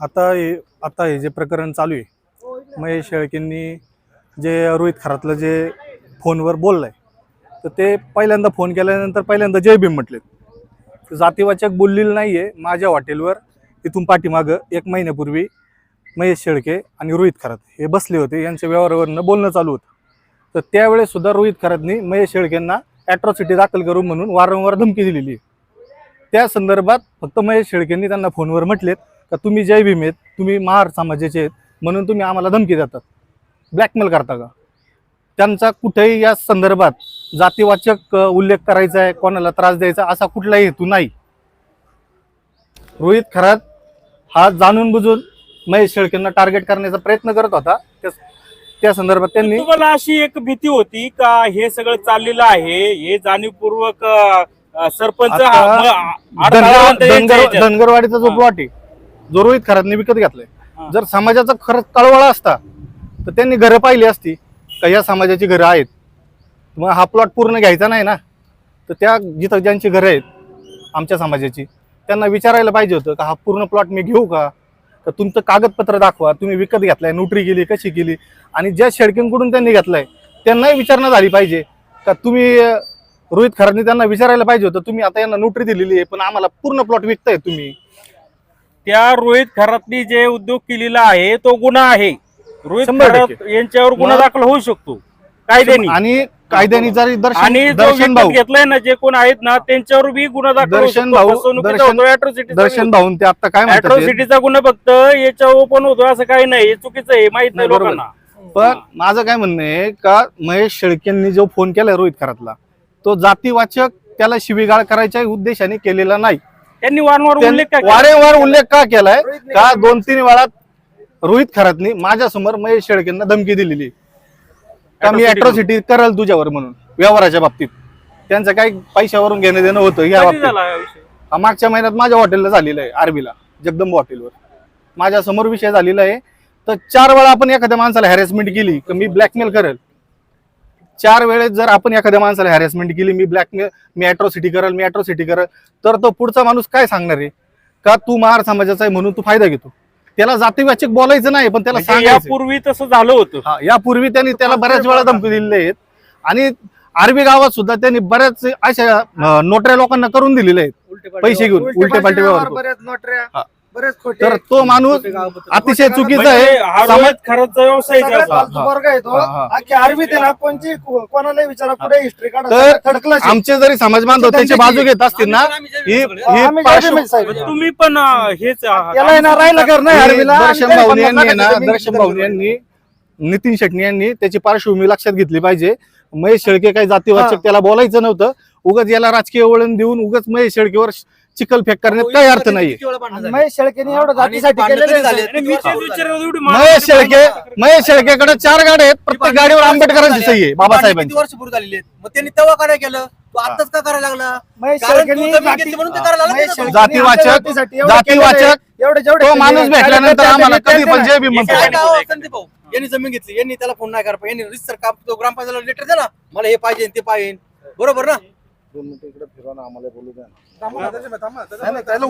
आता हे आता हे जे प्रकरण चालू आहे महेश शेळकेंनी जे रोहित खरातलं जे फोनवर बोललं आहे तर ते पहिल्यांदा फोन केल्यानंतर पहिल्यांदा जय भीम म्हटले जातीवाचक बोललेलं नाही आहे माझ्या हॉटेलवर इथून पाठीमागं एक महिन्यापूर्वी महेश शेळके आणि रोहित खरात हे बसले होते यांच्या व्यवहारावरनं बोलणं चालू होतं. तर त्यावेळेससुद्धा रोहित खरातनी महेश शेळकेंना ॲट्रॉसिटी दाखल करू म्हणून वारंवार धमकी दिलेली आहे. त्या संदर्भात फक्त महेश शेळकेंनी त्यांना फोनवर म्हटलेत का तुम्ही जय भीम आहेत तुम्ही महार समाजाचे आहेत म्हणून तुम्ही आम्हाला धमकी देतात ब्लॅकमेल करता का त्यांचा कुठेही या संदर्भात जातीवाचक उल्लेख करायचा आहे कोणाला त्रास द्यायचा असा कुठलाही हेतू नाही रोहित खरात हा जाणून बुजून महेश शेळकेंना टार्गेट करण्याचा प्रयत्न करत होता त्या- संदर्भात त्यांनी तुम्हाला अशी एक भीती होती का हे सगळं चाललेलं आहे हे जाणीवपूर्वक सरपंच हा-. धनगरवाडीचा जो हा. प्लॉट आहे जो रोहित खरातने विकत घेतलाय. जर समाजाचा खरंच कळवळा असता तर त्यांनी घरं पाहिली असती का या समाजाची घरं आहेत? मग हा प्लॉट पूर्ण घ्यायचा नाही ना? तर त्या जिथं ज्यांची घरं आहेत आमच्या समाजाची त्यांना विचारायला पाहिजे होतं का हा पूर्ण प्लॉट मी घेऊ का? तर तुमचं कागदपत्र दाखवा तुम्ही विकत घेतलाय नोटरी केली कशी केली आणि ज्या शेडकिंकडून त्यांनी घेतलाय त्यांनाही विचारणा झाली पाहिजे. का तुम्ही रोहित खरांनी त्यांना विचारायला पाहिजे होतं तुम्ही आता यांना नोटरी दिलेली आहे पण आम्हाला पूर्ण प्लॉट विकताय तुम्ही. त्या रोहित खरातनी जे उद्योग केलेला आहे तो गुन्हा आहे. रोहित शंभर खरात टक्के. यांच्यावर गुन्हा मग- दाखल होऊ शकतो. कायद्याने. आणि कायद्याने जरी आणि दर्शन जो दर्शन विकत भाऊ घेतलाय ना जे कोण आहेत ना त्यांच्यावर बी गुन्हा दाखल होऊ दर्शन शकतो. भाऊ- फसवणुकीचा दर्शन- होतो, atrocity चा दर्शन भाऊन ते आता काय म्हणतात ते? अॅट्रॉसिटीचा गुन्हा फक्त याच्यावर पण होतो असं काही नाही. हे चुकीचं आहे माहीत नाही नाही, बरोबर. लोकांना. पण माझं काय म्हणणं आहे का महेश शेळकेंनी जो फोन केलाय रोहित खरातला तो जातीवाचक त्याला शिवीगाळ करायच्या उद्देशाने केलेला नाही. त्यांनी वारंवार उल्लेख का केला? वारंवार उल्लेख का केलाय? का दोन तीन वेळा रोहित खरातनी माझ्यासमोर महेश शेळकेंना धमकी दिलेली. का मी Atrocity अॅट्रॉसिटी कराल तुझ्यावर म्हणून व्यवहाराच्या बाबतीत. त्यांचं काही पैशावरून घेणं देणं होतं या कधी बाबतीत. झाला हा विषय? हा मागच्या महिन्यात माझ्या हॉटेलला झालेलं आहे आरबीला जगदंब हॉटेलवर. माझ्यासमोर विषय झालेला आहे. तर चार वेळा आपण एखाद्या माणसाला हॅरेसमेंट केली तर मी ब्लॅकमेल करेल. चार वेळेस जर आपण एखाद्या माणसाला हॅरेसमेंट केली मी ब्लॅकमेल मी अॅट्रॉसिटी करेल मी अॅट्रॉसिटी करेल तर तो पुढचा माणूस काय सांगणार आहे? का तू महार समाजाचा आहे म्हणून तू फायदा घेतो? त्याला जातीवाचक बोलायचं नाही पण त्याला म्हणजे सांगायचं यापूर्वी तसं झालं होतं. हा यापूर्वी त्यांनी त्याला बऱ्याच वेळा धमकी दिलेले आहेत. आणि आरबी गावात सुद्धा त्यांनी बऱ्याच अशा अं, नोटऱ्या लोकांना करून दिलेले आहेत. पैसे घेऊन उलटे पालटे व्यवहार करून. बऱ्याच नोटऱ्या. हा. तर तो माणूस अतिशय चुकीचा म्हणजे आहे. हा समाज खराचा हा. वर्ग आहे तो. आरबी त्याला कोणची कोणालाही विचारा कुठे हिस्ट्री काढा. आमचे जरी समाज बांधव त्याची बाजू घेत असतील ना. म्हणजे तुम्ही पण हेच त्याला आहे ना राहिला घर नाही ही आरबीला आणि दर्शन तरी भाऊनी यांनी ना दर्शन भाऊनी यांनी नितीन शेट्टी यांनी त्याची पार्श्वभूमी लक्षात घेतली पाहिजे. महेश शेळके काही हा. जातीवाचक त्याला बोलायचं नव्हतं. उगाच याला राजकीय वळण देऊन उगाच महेश शेळकेवर चिखल फेक करण्यात काही अर्थ नाही महेश शेळकेने एवढं जातीसाठी केलेलं महेश शेळके महेश शेळकेकडे चार गाड्या आहेत. प्रत्येक गाडीवर आंबेडकरांची सही आहे किती बाबासाहेबांची. वर्ष पूर्वी झालेली आहेत? मग त्यांनी तेव्हा काय केलं? तू आताच का करायला लागला? जातीवाचक- आमच्या जातीसाठी एवढं जातीवाचक. एवढे जेवढे तो माणूस भेटल्यानंतर आम्हाला कधी पण भीम हे म्हणतो यांनी जमीन घेतली. यांनी त्याला फोन नाही करा. यांनी रिसर काम तो ग्रामपंचायतला लेटर दे ना. मला हे पाहिजे ते पाहिजे. बरोबर ना?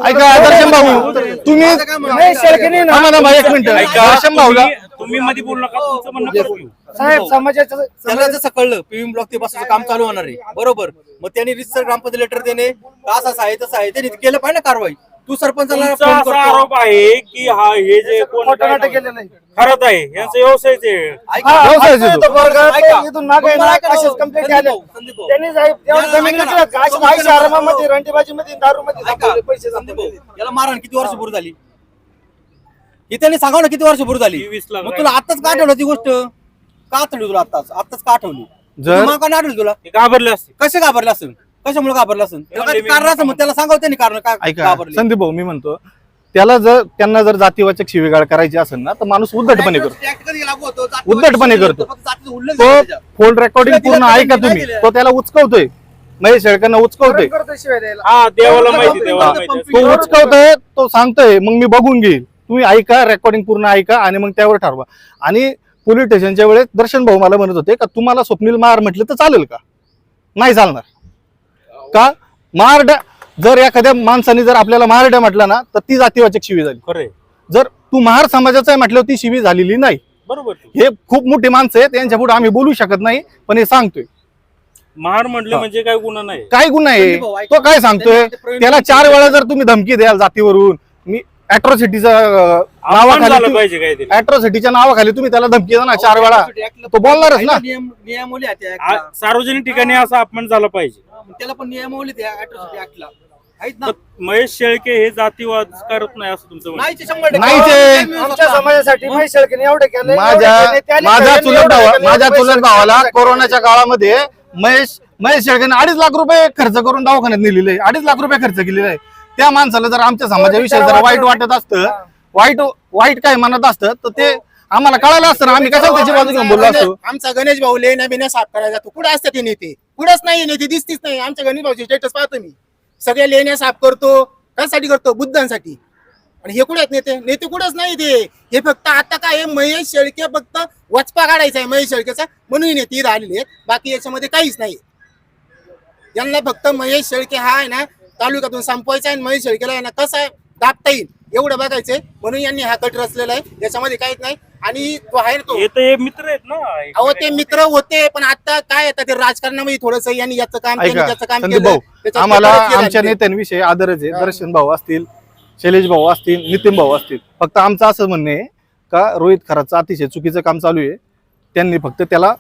ऐका दर्शन भाऊ तुम्ही माझं काय म्हणणं महेश शेळकेने ना- थांबा थांबा एक मिनिट. ऐका, दर्शन भाऊला तुम्ही- तुम्ही मध्ये बोलू नका तुमचं म्हणणं परत घेऊ. साहेब समाजाचं त्याला जसं कळलं पीएम ब्लॉक ते बसायचं काम चालू होणार आहे. बरोबर. मग त्यांनी रिसर ग्रामपंचायत लेटर देणे. का असं आहे तसं आहे. त्यांनी केलं पाहिजे ना कारवाई. तू सरपंचाला तुमचा फोन असा करतो. आरोप आहे की हा हे जे कोण नाटक केलेलं आहे खरंच आहे. यांचं व्यवसायच आहे. ऐका, हा, व्यवसायाचं आता तो. तो वर्ग आहे, ऐका. तो इथून संदीप भाऊ, संदीप भाऊ. त्यांनी साहेब जमीन का? अशी आरामामध्ये रंटीबाजी मध्ये दारू मध्ये ऐका. पैसे संदीप भाऊ, संपवले. याला मारण किती वर्ष पूर्वी झाली? ही त्यांनी सांगा ना किती वर्ष पूर्वी झाली? वीस लाख मग तुला आताच का आठवलं ती गोष्ट? का आठवली तुला आताच आताच का आठवली जर मग का नाही आठवली तुला? हे घाबरले असते कसे घाबरला असेल कशामुळे घाबरला असेल? कारण असं मग त्याला सांगावं त्यांनी कारण काय ऐका घाबरले? संदीप भाऊ मी म्हणतो त्याला जर त्यांना जर जातीवाचक शिवीगाळ करायची असेल ना तर माणूस उद्धटपणे करतो. उद्धटपणे करतो. तो. फोन रेकॉर्डिंग पूर्ण ऐका तुम्ही. तो त्याला उचकवतोय. महेश शेळकांना उचकवतोय. हा देवाला माहिती देवाला माहिती. तो उचकवतोय तो सांगतोय मग मी बघून घेईल. तुम्ही ऐका रेकॉर्डिंग पूर्ण ऐका आणि मग त्यावर ठरवा. आणि पोलीस स्टेशनच्या वेळेस दर्शन भाऊ मला म्हणत होते का तुम्हाला स्वप्नील महार म्हटलं तर चालेल का? नाही चालणार. का महारड्या जर एखाद्या माणसाने जर आपल्याला महारड्या म्हटलं ना तर ती जातीवाचक शिवी झाली. जर तू महार समाजाचा आहे म्हटल्यावर ती शिवी झालेली नाही. बरोबर. हे खूप मोठी माणसं आहेत त्यांच्या पुढे आम्ही बोलू शकत नाही पण हे सांगतोय. महार म्हटलं म्हणजे काय गुन्हा नाही. काय गुन्हा आहे. तो काय सांगतोय? त्याला चार वेळा जर तुम्ही धमकी द्याल जातीवरून मी अॅट्रॉसिटीचा अपमान झालं नावाखाली अॅट्रॉसिटीच्या नावाखाली तुम्ही त्याला धमकी द्या ना चार वेळा. तो बोलणारच ना. सार्वजनिक ठिकाणी असा अपमान झाला पाहिजे. त्याला पण नियमावली त्या ऍक्टला आहेत ना? तर महेश शेळके हे जातीवाद करत नाही असं तुमचं म्हणणं आहे. नाही ते शंभर टक्के. नाही ते- आमच्या समाजासाठी महेश शेळकेने एवढं केलं माझ्या माझ्या चुलत भावा माझ्या चुलत भावाला कोरोनाच्या काळामध्ये महेश महेश शेळकेने अडीच लाख रुपये खर्च करून दवाखान्यात नेलेले आहे. अडीच लाख रुपये खर्च केलेले आहे. त्या माणसाला जर आमच्या समाजाविषयी जर वाईट वाटत असतं वाईट वाईट काय म्हणत असतं तर ते आम्हाला कळालं असतं ना आम्ही कशाला त्याची बाजू घेऊन बोललो असतो? आमचा गणेश भाऊ लेण्या बिण्या साफ करायला जातो. कुठे असतात ते नेते? कुठंच नाही नेते दिसतीच नाही. आमच्या गणित भाऊचे स्टेटस पाहतो मी. सगळ्या लेण्या साफ करतो. कशासाठी करतो? बुद्धांसाठी. आणि हे कुठे नेते? नेते कुठंच नाही ते. हे फक्त आता काय महेश शेळके फक्त वचपा काढायचा आहे. महेश शेळकेचा. म्हणून नेते इथं आलेले आहेत. बाकी याच्यामध्ये काहीच नाही. यांना फक्त महेश शेळके हा आहे ना तालुक्यातून संपवायचा आहे आणि महेश शेळकेला आहे ना कसं आहे दाबता येईल? एवढं बघायचंय. म्हणून यांनी हा कट रचलेला आहे. याच्यामध्ये काहीच नाही. आणि तो आहे ना तो. हे तर हे मित्र आहेत ना. अहो ते मित्र होते पण आता काय येतात ते राजकारणामध्ये थोडस यांनी याचं काम केलं त्याचं काम संदीप केलं भाऊ त्याच्यात आम्हाला ते परत गेले आमच्या. नेत्यांविषयी आदरच आहे. दर्शन भाऊ असतील शैलेश भाऊ असतील नितीन भाऊ असतील. फक्त आमचं असं म्हणणं आहे का रोहित खराचं अतिशय चुकीचं काम चालू आहे. त्यांनी फक्त त्याला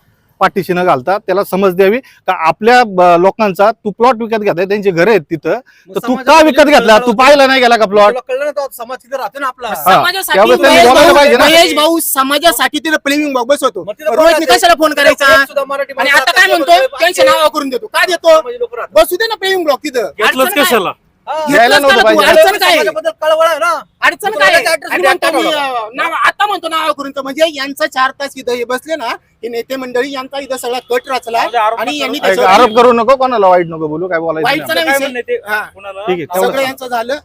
पाठीशी न घालता त्याला समज द्यावी. का आपल्या लोकांचा तू प्लॉट विकत घेतलाय त्यांची घर आहेत तिथं. तर तू का विकत घेतला? तू पाहिला नाही गेला का प्लॉट तुला कळलं ना तो समाज तिथे राहतो ना आपला. समाजासाठी त्यावेळेस त्यांनी महेश बोलायला भाऊ- पाहिजे ना. महेश भाऊ समाजासाठी तिथं प्लेमिंग भाऊ बसवतो. मग तिथं रोहित बोलायचं. कशाला फोन करायचा? तिथं सुद्धा मराठी आणि आता काय म्हणतो लोकं त्यांच्या नावा करून देतो. का देतो? समाजाची लोकं राहतात. बसू दे ना प्लेमिंग ब्लॉक तिथं. घेतलंच अडचण काय? कशाला? नव्हतं? पाहिजे. अडचण काय कळवळ आहे ना अडचण काय त्याच्या address आणि मध्ये आता मी, टाकावं. अं, नाव आता म्हणतो नाव करून तर म्हणजे यांचा चार तास इथं हे बसले ना हे नेते मंडळी यांचा इथं सगळा कट रचला म्हणजे आरोप आणि यांनी नका ऐका, त्याच्यावर- आरोप करू नको कोणाला वाईट नको बोलू काय बोलायचं वाईटचं नाही. नाही काय विषय. म्हणणं आहे ते हा. कुणाला ठीक आहे तेवढं सगळं यांचं झालं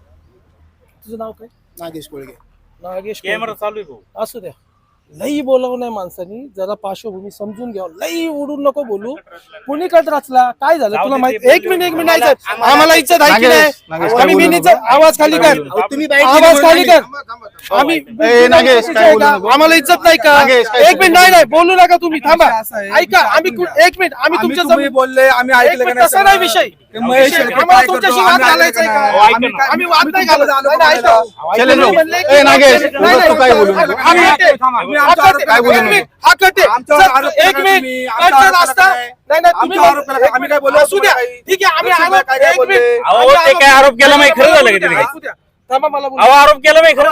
तुझं नाव काय नागेश कोळगे नागेश कॅमेरा चालू आहे भाऊ असू द्या लई बोलावं नाही माणसानी. जरा पार्श्वभूमी समजून घ्यावं. लई उडून नको बोलू. कुणी कट रचला? काय झालं? तुला माहीत एक मिनिट एक मिनिट आम्हाला- ऐकत आम्हाला- इज्जत आहे की नाही? आम्ही मिनीचं. आवाज खाली कर. आवाज खाली कर. आम्ही ए, नागेश, काय बोलू? नको. आम्हाला इज्जत नाही का? एक मिनिट नाही नाही बोलू नका तुम्ही. थांबा. ऐका आम्ही एक मिनिट आम्ही तुमच्या बोलले आम्ही ऐकलं तसा नाही विषय. आम्हाला तुमच्याशी वाद आम्ही घालायचा का? वाद नाही घालत. नागेश, काय बोलू? हा हा. काय बोलू हा आरोप एक मिनिट. नाही नाही आम्ही काय असू द्या? ठीक आहे आम्ही काय केला माहिती खरं झालं का. आरोप केला नाही खरं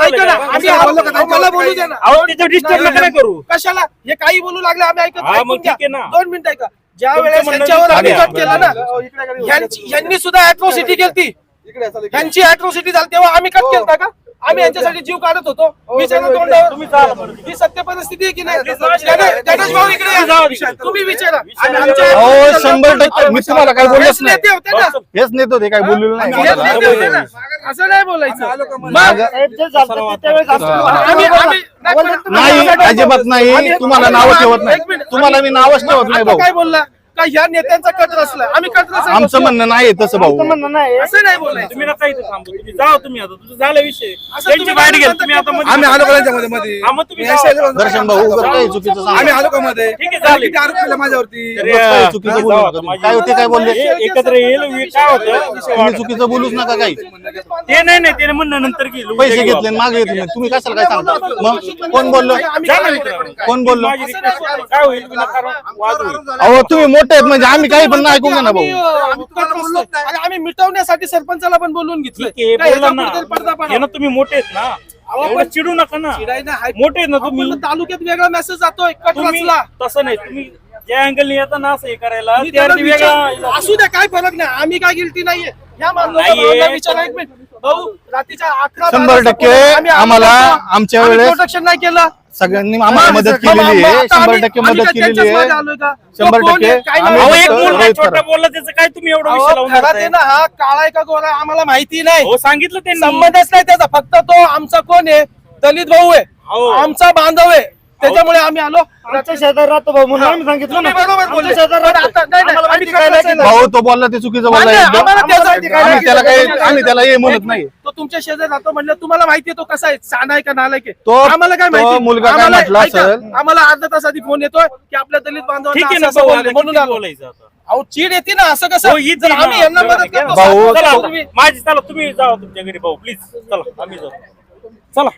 डिस्टर्ब नका नाही करू कशाला हे काही बोलू लागले आम्ही ऐकत हा. दोन मिनिटं ऐका ज्या वेळेस आम्ही. कट केला ना. यांनी सुद्धा अॅट्रॉसिटी केली. यांची अॅट्रॉसिटी झाली तेव्हा आम्ही कट हो. केलता का आम्ही यांच्यासाठी जीव काढत होतो. हो, विचारा. तोंडावर. ही सत्य परिस्थिती आहे की नाही? तुम्ही विचारा. शंभर टक्के. मी तुम्हाला काय बोललोच हेच नाही. नेते होते ना. हेच नेत होते काय बोललेलं नाही. असं नाही बोलायचं. हा. नाही, अजिबात नाही. तुम्हाला नावं ठेवत एक नाही. तुम्हाला मी नावच ठेवत नाही काय बोलला? का ह्या नेत्यांचा कट रचला आम्ही कट रचला आमचं म्हणणं नाही तसं भाऊ. आमचं म्हणणं नाही असं नाही बोलायचं. तुम्ही नका इथं थांबू. तुम्ही जा तुम्ही आता. तुझं झालं विषय. असं त्यांची तुम्ही गाडी घ्या. म्हणता तुम्ही आता मध्ये- आम्ही आलो का त्यांच्यामध्ये मध्ये हा, मग तुम्ही मी जाऊ. शैलेश भाऊ- दर्शन भाऊ उगाच काही चुकीचं आम्ही सांगा आलो का मध्ये? ठीक आहे, त्यांनी चालेल. किती आरोप केले माझ्यावरती? उगाच काही चुकीचं बोलू नका तुम्ही. काय होते काय बोलले? हे एकत्र येईल काय होतं? विषय तुम्ही वाढत. चुकीचं बोलूच नका काही. ते नाही नाही त्याने म्हणणं नंतर उद्या पैसे घेतले. मागे घेतले तुम्ही कशाला काय सांगता? मग कोण बोललो? आम्ही. कोण बोललो? माझी. काय होईल विनाकारण वाद होईल. अहो तुम्ही मोठे आहेत म्हणजे आम्ही काही पण नाही ऐकून घ्या ना आम्ही, भाऊ. आम्ही मिटवण्यासाठी सरपंचाला पण बोलवून ना. ना तुम्ही मोठे आहेत ना. चिडू नका ना. मोठे आहेत ना तुम्ही. तालुक्यात वेगळा मेसेज जातोय तसं नाही तुम्ही ज्या अँगल येता ना असं हे करायला. असू द्या काय फरक नाही. आम्ही काय गिल्टी नाहीये. या माणसाला नाहीये. भावना विचारा एक मिनिट भाऊ रात्रीच्या अकरा शंभर टक्के आम्ही- आम्ही आम्हाला आमच्या वेळेस प्रोटेक्शन नाही केलं. सगळ्यांनी आम्हाला मदत केलेली आहे. शंभर टक्के मदत केलेली आहे? शंभर तो? टक्के काय तुम्ही एवढं ना हा काळा आहे का गोरा आम्हाला माहिती नाही. हो सांगितलं त्यांनी. संबंधच नाही त्याचा. फक्त तो आमचा कोण आहे? दलित भाऊ आहे. आमचा बांधव आहे. त्याच्यामुळे आम्ही आलो. आमच्या शेजार राहतो भाऊ म्हणून आम्ही सांगितलं तुम्ही ना बरोबर बोलले. आमच्या शेजार पण राहतो. आता नाही, नाही, आम्हाला आम्ही माहिती काय कसं नाही. आहे? भाऊ तो बोलला ते चुकीचं बोलला मान्य, एकदम. आम्हाला त्याचं माहिती काय आम्ही त्याला काही नाही. आम्ही त्याला हे म्हणत नाही. तो तुमच्या शेजारी राहतो म्हणलं तुम्हाला माहिती आहे तो कसा आहे? छान आहे का नालायक आहे? तो आम्हाला काय तो माहिती? मुलगा काय आम्हाला- म्हटला ऐका, असेल? आम्हाला अर्धा तास आधी फोन येतोय की आपल्या दलित ठीक आहे ना भाऊ, आता म्हणून किती आलो. बोलायचं आता? अहो चीड येते ना असं कसं? हो, येते जर ना. आम्ही यांना मदत करतो भाऊ, चला, माझी चला तुम्ही जावा तुमच्या घरी भाऊ प्लीज चला आम्ही जाऊ. चला.